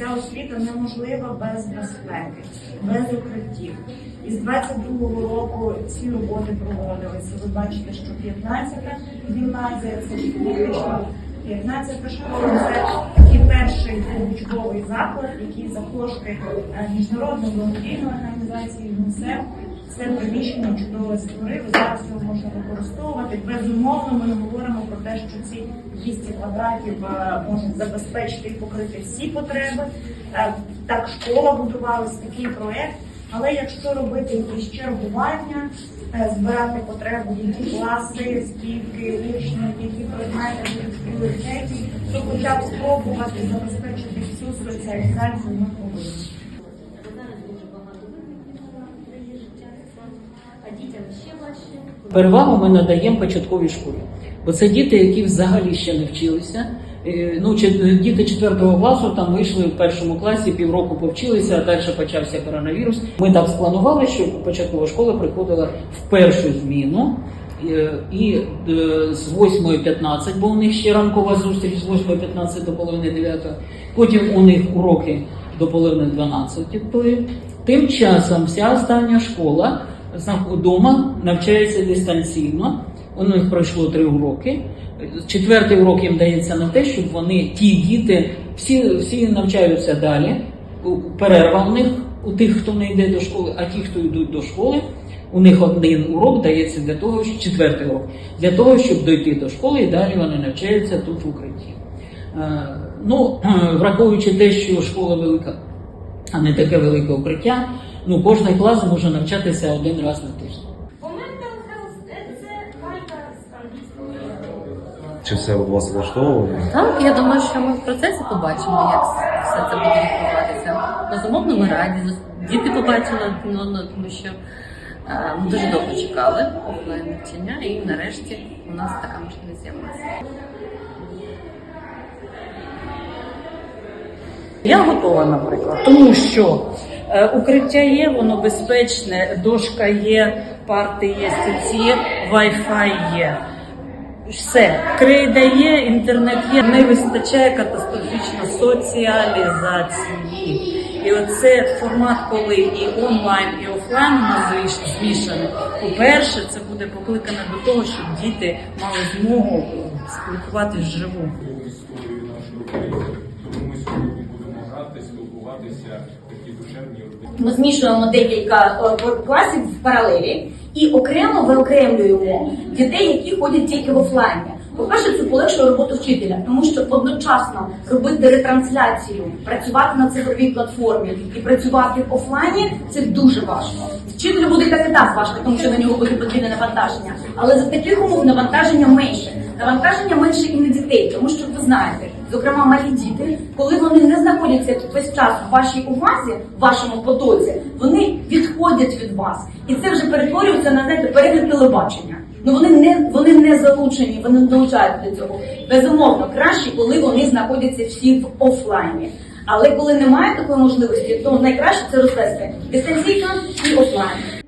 ця освіта неможлива без безпеки, без укриттів. І з 22-го року ці роботи проводилися. Ви бачите, що 15-та гімназія це фактично 15-та школа це такий перший учбовий заклад, який за кошти е, міжнародної благодійної організації ЮНІСЕФ це приміщення чудово створив. Зараз його можна використовувати. Безумовно, ми говоримо про те, що ці 200 квадратів е, можуть забезпечити і покрити всі потреби. Е, Так школа будувалась, такий проект. Але якщо робити якісь чергування, е, збирати потребу, які класи, скільки учнів, які предмети будуть пріоритеті, то хоча б спробувати забезпечити всю соціалізацію ми повинні. Зараз дуже багато викликів приїжджає, а дітям ще важче. Перевагу ми надаємо початковій школі, бо це діти, які взагалі ще не вчилися. Е, Ну, діти 4 класу там вийшли в першому класі, півроку повчилися, а далі почався коронавірус. Ми так спланували, щоб початкова школа приходила в першу зміну. е, І е, з 8.15, бо у них ще ранкова зустріч з 8.15 до половини 9. Потім у них уроки до половини 12. Тим часом вся остання школа вдома навчається дистанційно. У них пройшло три уроки. Четвертий урок їм дається на те, щоб вони, ті діти, всі, всі навчаються далі. Перерва у них у тих, хто не йде до школи, а ті, хто йдуть до школи, у них один урок дається для того, що четвертий урок, для того, щоб дойти до школи, і далі вони навчаються тут в укритті. Е, Ну, враховуючи те, що школа велика, а не таке велике укриття, ну кожний клас може навчатися один раз на тиждень. Чи все у вас влаштовує? Так, я думаю, що ми в процесі побачимо, як все це буде відбуватися. Безумовно, ми раді. Діти побачили, ну, ну, тому що е, ми дуже довго чекали офлайн навчання, і нарешті у нас така можливість з'явилася. Я готова, наприклад, тому що укриття є, воно безпечне, дошка є, парти є, стільці є, Wi-Fi є. Все, крейда є, інтернет є, не вистачає катастрофічно соціалізації. І оце формат, коли і онлайн, і офлайн у нас зміш- змішаний. По-перше, це буде покликане до того, щоб діти мали змогу спілкуватись вживу. Грати, такі душевні Ми змішуємо декілька класів в паралелі і окремо виокремлюємо дітей, які ходять тільки в офлайні. По-перше, це полегшує роботу вчителя, тому що одночасно робити ретрансляцію, працювати на цифровій платформі і працювати в офлайні це дуже важко. Вчителю буде так і так важко, тому що на нього буде потрібне навантаження. Але за таких умов навантаження менше. Навантаження менше і на дітей, тому що ви знаєте, зокрема малі діти, коли вони не знаходяться весь час в вашій увазі, в вашому потоці, вони відходять від вас, і це вже перетворюється на знаєте, перегляд телебачення. Ну вони не вони не залучені, вони не долучаються до цього. Безумовно, краще, коли вони знаходяться всі в офлайні. Але коли немає такої можливості, то найкраще це розвести дистанційно і офлайн.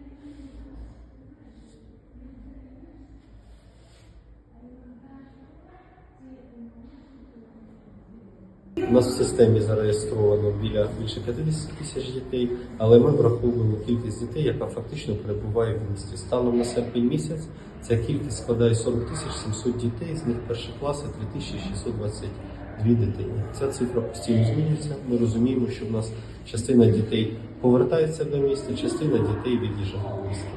У нас в системі зареєстровано біля більше 50 тисяч дітей, але ми враховуємо кількість дітей, яка фактично перебуває в місті. Станом на серпень місяць ця кількість складає 40 тисяч 700 дітей, з них перші класи 3622 дитини. Ця цифра постійно змінюється. Ми розуміємо, що в нас частина дітей повертається до міста, частина дітей від'їжджає до міста.